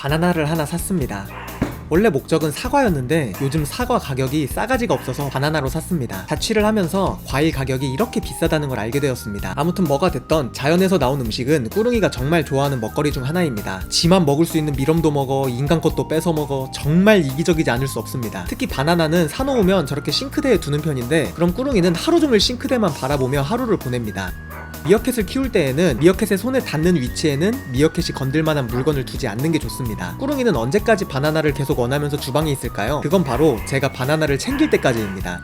바나나를 하나 샀습니다. 원래 목적은 사과였는데 요즘 사과 가격이 싸가지가 없어서 바나나로 샀습니다. 자취를 하면서 과일 가격이 이렇게 비싸다는 걸 알게 되었습니다. 아무튼 뭐가 됐던 자연에서 나온 음식은 꾸릉이가 정말 좋아하는 먹거리 중 하나입니다. 지만 먹을 수 있는 미럼도 먹어 인간 것도 뺏어 먹어 정말 이기적이지 않을 수 없습니다. 특히 바나나는 사놓으면 저렇게 싱크대에 두는 편인데 그럼 꾸릉이는 하루 종일 싱크대만 바라보며 하루를 보냅니다. 미어캣을 키울 때에는 미어캣의 손에 닿는 위치에는 미어캣이 건들 만한 물건을 두지 않는 게 좋습니다. 꾸릉이는 언제까지 바나나를 계속 원하면서 주방에 있을까요? 그건 바로 제가 바나나를 챙길 때까지입니다.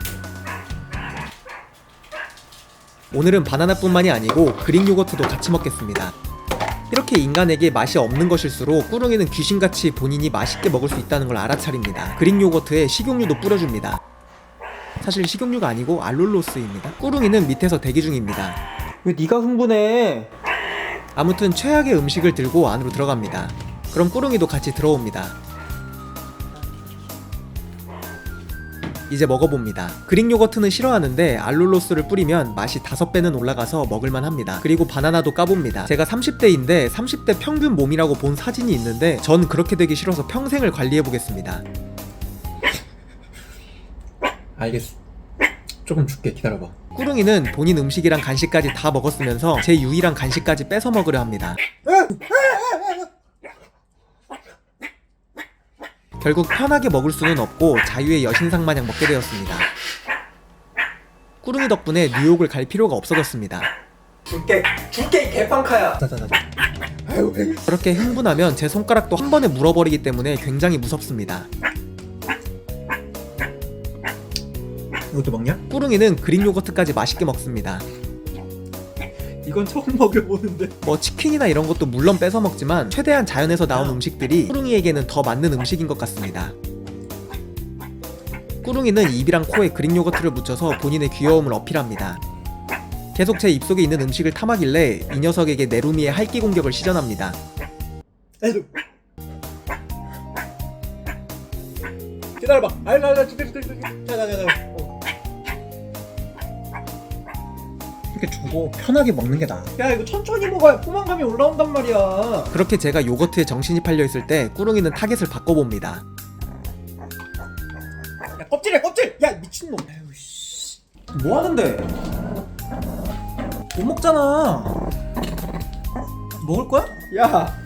오늘은 바나나뿐만이 아니고 그릭 요거트도 같이 먹겠습니다. 이렇게 인간에게 맛이 없는 것일수록 꾸릉이는 귀신같이 본인이 맛있게 먹을 수 있다는 걸 알아차립니다. 그릭 요거트에 식용유도 뿌려줍니다. 사실 식용유가 아니고 알룰로스입니다. 꾸릉이는 밑에서 대기 중입니다. 왜 네가 흥분해? 아무튼 최악의 음식을 들고 안으로 들어갑니다. 그럼 꾸릉이도 같이 들어옵니다. 이제 먹어봅니다. 그릭 요거트는 싫어하는데 알룰로스를 뿌리면 맛이 다섯 배는 올라가서 먹을만 합니다. 그리고 바나나도 까봅니다. 제가 30대인데 30대 평균 몸이라고 본 사진이 있는데 전 그렇게 되기 싫어서 평생을 관리해보겠습니다. 알겠어. 조금 줄게 기다려봐. 꾸릉이는 본인 음식이랑 간식까지 다 먹었으면서 제 유일한 간식까지 뺏어 먹으려 합니다. 결국 편하게 먹을 수는 없고 자유의 여신상 마냥 먹게 되었습니다. 꾸릉이 덕분에 뉴욕을 갈 필요가 없어졌습니다. 줄게, 줄게 개빵카야. 그렇게 흥분하면 제 손가락도 한 번에 물어버리기 때문에 굉장히 무섭습니다. 이것도 먹냐? 꾸릉이는 그릭 요거트까지 맛있게 먹습니다. 이건 처음 먹여보는데 뭐 치킨이나 이런 것도 물론 뺏어 먹지만 최대한 자연에서 나온 음식들이 꾸릉이에게는 더 맞는 음식인 것 같습니다. 꾸릉이는 입이랑 코에 그릭 요거트를 묻혀서 본인의 귀여움을 어필합니다. 계속 제 입속에 있는 음식을 탐하길래 이 녀석에게 네루미의 할기 공격을 시전합니다. 에이 기다려봐 알라 알라 줄게 줄게 줄게 자자 자 자 이렇게 주고 편하게 먹는 게 나아. 야 이거 천천히 먹어야 포만감이 올라온단 말이야. 그렇게 제가 요거트에 정신이 팔려 있을 때 꾸릉이는 타겟을 바꿔봅니다. 야 껍질이야 껍질! 야 미친놈. 에휴 씨. 뭐 하는데? 못 먹잖아. 먹을 거야? 야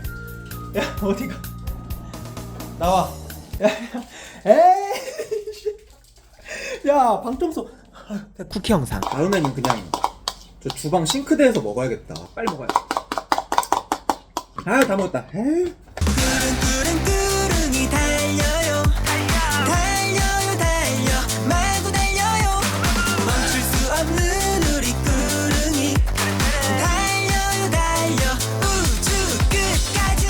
야 어디가? 나와. 야, 야 에이 야 방청소. 쿠키 영상. 다음에는 그냥 저 주방 싱크대에서 먹어야겠다. 빨리 먹어야 아다 먹었다. 에이